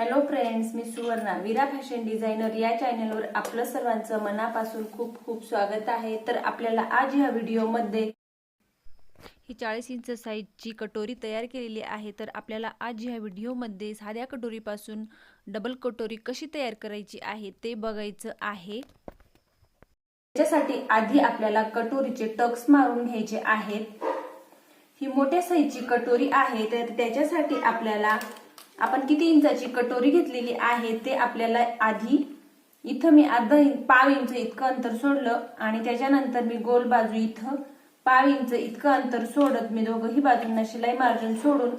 Hello friends मी Suvarna. Vira fashion designer या चॅनलवर आपलं सर्वांचं मनापासून खूप खूप स्वागत आहे. तर आपल्याला आज ह्या व्हिडिओमध्ये ही चाळीस इंच साईजची कटोरी तयार केलेली आहे. तर आपल्याला आज ह्या व्हिडिओमध्ये साध्या कटोरीपासून डबल कटोरी कशी तयार करायची आहे ते बघायचं आहे. त्याच्यासाठी आधी आपल्याला कटोरीचे टक्स मारून घ्यायचे आहेत. ही मोठ्या साईजची कटोरी आहे. तर त्याच्यासाठी आपल्याला आपण किती इंचाची कटोरी घेतलेली आहे ते आपल्याला आधी इथं मी अर्धा इंच पाव इंच इतकं अंतर सोडलं आणि त्याच्यानंतर मी गोल बाजू इथं पाव इंच इतकं अंतर सोडत मी दोघंही बाजूंना शिलाई मार्जिन सोडून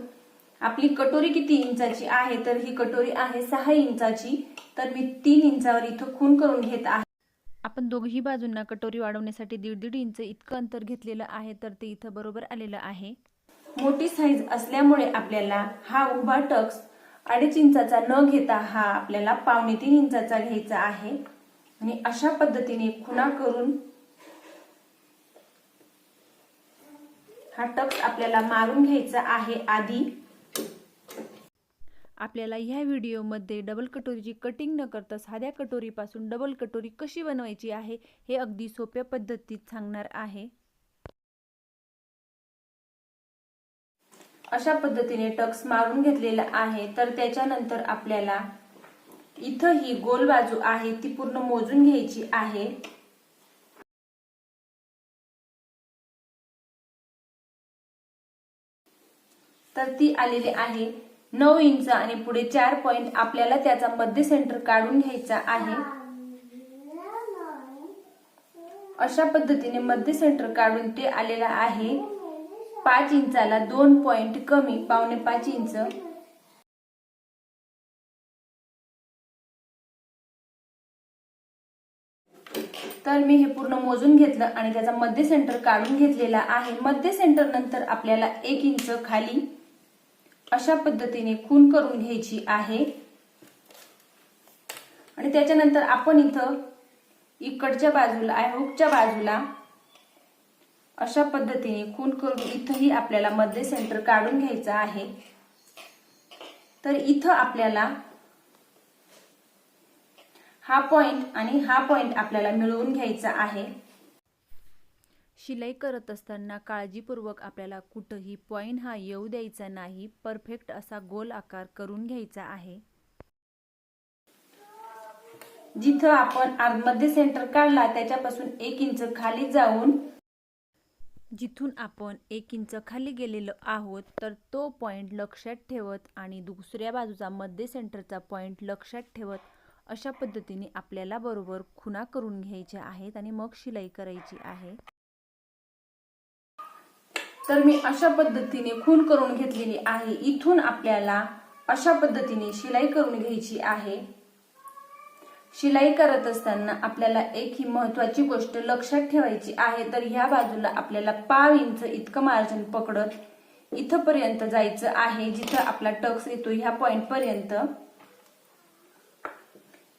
आपली कटोरी किती इंचाची आहे तर ही कटोरी आहे सहा इंचाची तर मी तीन इंचावर इथं खून करून घेत आहे. आपण दोघही बाजूंना कटोरी वाढवण्यासाठी दीड दीड इंच इतकं अंतर घेतलेलं आहे तर ते इथं बरोबर आलेलं आहे. मोठी साईज असल्यामुळे आपल्याला हा उभा टक्स अडीच इंचाचा न घेता हा आपल्याला पावणे तीन इंचाचा घ्यायचा आहे. आणि अशा पद्धतीने खुणा करून हा टक्स आपल्याला मारून घ्यायचा आहे आधी. आपल्याला ह्या व्हिडिओमध्ये डबल कटोरीची कटिंग न करता साध्या कटोरीपासून डबल कटोरी कशी बनवायची आहे हे अगदी सोप्या पद्धतीत सांगणार आहे. अशा पद्धतीने टक्स मारून घेतलेला आहे तर त्याच्यानंतर आपल्याला इथं ही गोल बाजू आहे ती पूर्ण मोजून घ्यायची आहे. तर ती आलेली आहे. नऊ इंच आणि पुढे चार पॉइंट आपल्याला त्याचा मध्य सेंटर काढून घ्यायचा आहे. अशा पद्धतीने मध्य सेंटर काढून ते आलेला आहे. पाच इंचाला दोन पॉइंट कमी पावणे पाच इंच. तर मी हे पूर्ण मोजून घेतलं आणि त्याचा मध्य सेंटर काढून घेतलेला आहे. मध्य सेंटर नंतर आपल्याला एक इंच खाली अशा पद्धतीने खून करून घ्यायची आहे. आणि त्याच्यानंतर आपण इथं इकडच्या बाजूला हुकच्या बाजूला अशा पद्धतीने खून करून इथंही आपल्याला मध्य सेंटर काढून घ्यायचं आहे. तर इथं आपल्याला हा पॉइंट आणि हा पॉइंट आपल्याला मिळवून घ्यायचा आहे. शिलाई करत असताना काळजीपूर्वक आपल्याला कुठंही पॉईंट हा येऊ द्यायचा नाही परफेक्ट असा गोल आकार करून घ्यायचा आहे. जिथं आपण आतमध्ये सेंटर काढला त्याच्यापासून एक इंच खाली जाऊन जिथून आपण एक इंच खाली गेलेलो आहोत तर तो पॉइंट लक्षात ठेवत आणि दुसऱ्या बाजूचा मध्य सेंटरचा पॉइंट लक्षात ठेवत अशा पद्धतीने आपल्याला बरोबर खुणा करून घ्यायच्या आहेत आणि मग शिलाई करायची आहे. तर मी अशा पद्धतीने खून करून घेतलेली आहे. इथून आपल्याला अशा पद्धतीने शिलाई करून घ्यायची आहे. शिलाई करत असताना आपल्याला एक ही महत्वाची गोष्ट लक्षात ठेवायची आहे तर ह्या बाजूला आपल्याला पाव इंच इतकं मार्जिन पकडत इथपर्यंत जायचं आहे जिथं आपला टक्स येतो ह्या पॉइंट पर्यंत.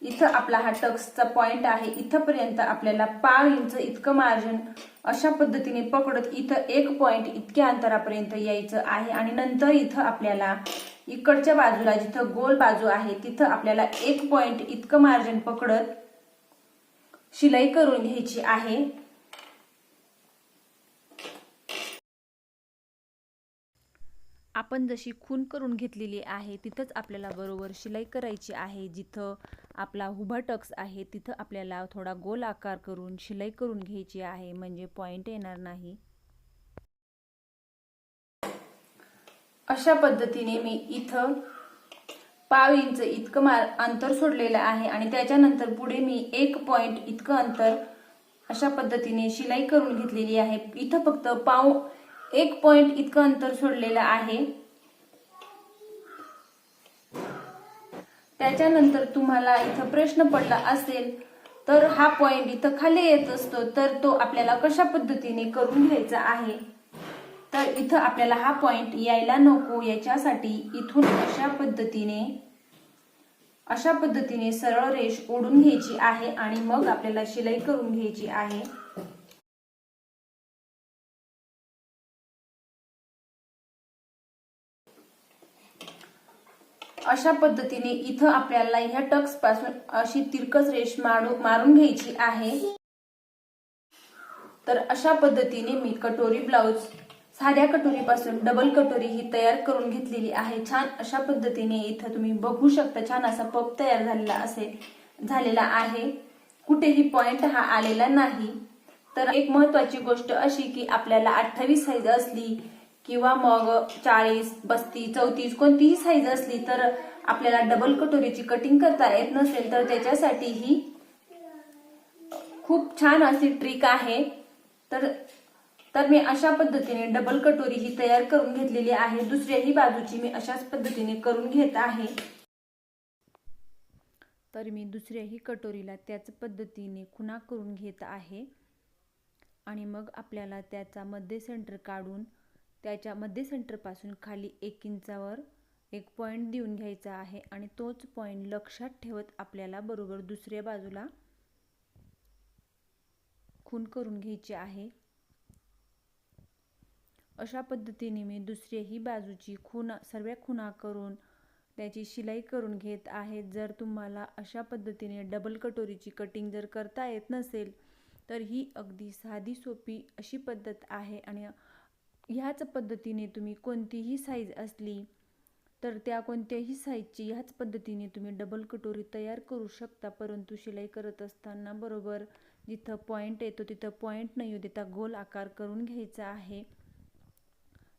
इथं आपला हा टक्सचा पॉइंट आहे इथपर्यंत आपल्याला पाव इंच इतकं मार्जिन अशा पद्धतीने पकडत इथं एक पॉइंट इतक्या अंतरापर्यंत यायचं आहे आणि नंतर इथं आपल्याला इकडच्या बाजूला जिथं गोल बाजू आहे तिथं आपल्याला एक पॉइंट इतकं मार्जिन पकडत शिलाई करून घ्यायची आहे. आपण जशी खून करून घेतलेली आहे तिथंच आपल्याला बरोबर शिलाई करायची आहे. जिथं आपला उभा टक्स आहे तिथं आपल्याला थोडा गोल आकार करून शिलाई करून घ्यायची आहे. म्हणजे पॉइंट येणार नाही. अशा पद्धतीने मी इथं पाव इंच इतकं मार अंतर सोडलेलं आहे आणि त्याच्यानंतर पुढे मी एक पॉइंट इतकं अंतर अशा पद्धतीने शिलाई करून घेतलेली आहे. इथं फक्त पाव एक पॉइंट इतकं अंतर सोडलेलं आहे. त्याच्यानंतर तुम्हाला इथं प्रश्न पडला असेल तर हा पॉइंट इथं खाली येत असतो तर तो आपल्याला कशा पद्धतीने करून घ्यायचा आहे? तर इथं आपल्याला हा पॉइंट यायला नको याच्यासाठी इथून अशा पद्धतीने अशा पद्धतीने सरळ रेष ओढून घ्यायची आहे आणि मग आपल्याला शिलाई करून घ्यायची आहे. अशा पद्धतीने इथं आपल्याला ह्या टक्सपासून अशी तिरकस रेष मारू मारून घ्यायची आहे. तर अशा पद्धतीने मी कटोरी ब्लाउज साध्या कटोरीपासून डबल कटोरी ही तयार करून घेतलेली आहे. छान अशा पद्धतीने इथं तुम्ही बघू शकता छान असा पप तयार झालेला असेल झालेला आहे. कुठेही पॉइंट हा आलेला नाही. तर एक महत्वाची गोष्ट अशी की आपल्याला अठ्ठावीस साईज असली किंवा मग चाळीस बस्तीस चौतीस कोणतीही साईज असली तर आपल्याला डबल कटोरीची कटिंग करता येत नसेल तर त्याच्यासाठी ही खूप छान अशी ट्रिक आहे. तर तर मी अशा पद्धतीने डबल कटोरी ही तयार करून घेतलेली आहे. दुसऱ्याही बाजूची मी अशाच पद्धतीने करून घेत आहे. तर मी दुसऱ्याही कटोरीला त्याच पद्धतीने खुणा करून घेत आहे. आणि मग आपल्याला त्याचा मध्य सेंटर काढून त्याच्या मध्य सेंटरपासून खाली एक इंचावर एक पॉईंट देऊन घ्यायचा आहे. आणि तोच पॉईंट लक्षात ठेवत आपल्याला बरोबर दुसऱ्या बाजूला खून करून घ्यायची आहे. अशा पद्धतीने मी दुसऱ्याही बाजूची खुना सर्व खुणा करून त्याची शिलाई करून घेत आहे. जर तुम्हाला अशा पद्धतीने डबल कटोरीची कटिंग जर करता येत नसेल तर ही अगदी साधी सोपी अशी पद्धत आहे आणि ह्याच पद्धतीने तुम्ही कोणतीही साईज असली तर त्या कोणत्याही साईजची ह्याच पद्धतीने तुम्ही डबल कटोरी तयार करू शकता. परंतु शिलाई करत असताना बरोबर जिथं पॉईंट येतो तिथं पॉईंट नाही येऊ देता गोल आकार करून घ्यायचा आहे.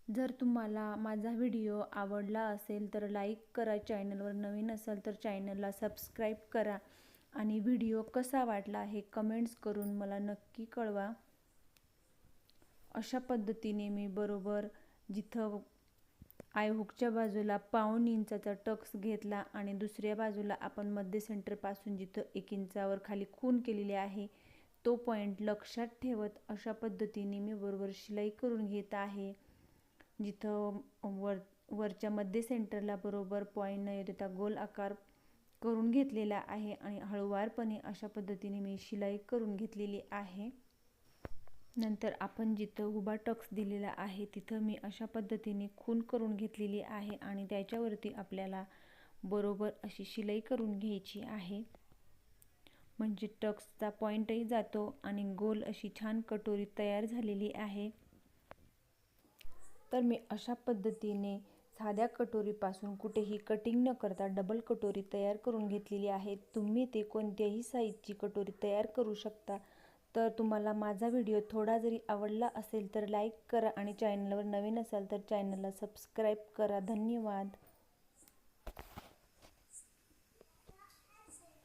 जर तुम्हाला माझा व्हिडिओ आवडला असेल तर लाईक करा चॅनलवर नवीन असाल तर चॅनलला सबस्क्राईब करा आणि व्हिडिओ कसा वाटला हे कमेंट्स करून मला नक्की कळवा. अशा पद्धतीने मी बरोबर जिथं आयहुकच्या बाजूला पाऊण इंचाचा टक्स घेतला आणि दुसऱ्या बाजूला आपण मध्य सेंटरपासून जिथं एक इंचावर खाली खून केलेली आहे तो पॉईंट लक्षात ठेवत अशा पद्धतीने मी बरोबर शिलाई करून घेत आहे. जिथं वर वरच्या मध्य सेंटरला बरोबर पॉईंट न येता गोल आकार करून घेतलेला आहे आणि हळूवारपणे अशा पद्धतीने मी शिलाई करून घेतलेली आहे. नंतर आपण जिथं उभा टक्स दिलेला आहे तिथं मी अशा पद्धतीने खून करून घेतलेली आहे आणि त्याच्यावरती आपल्याला बरोबर अशी शिलाई करून घ्यायची आहे. म्हणजे टक्सचा पॉईंटही जातो आणि गोल अशी छान कटोरी तयार झालेली आहे. तर मी अशा पद्धतीने साध्या कटोरीपासून कुठेही कटिंग न करता डबल कटोरी तयार करून घेतलेली आहे. तुम्ही ते कोणत्याही साईजची कटोरी तयार करू शकता. तर तुम्हाला माझा व्हिडिओ थोडा जरी आवडला असेल तर लाईक करा आणि चॅनलवर नवीन असाल तर चॅनलला सबस्क्राईब करा. धन्यवाद.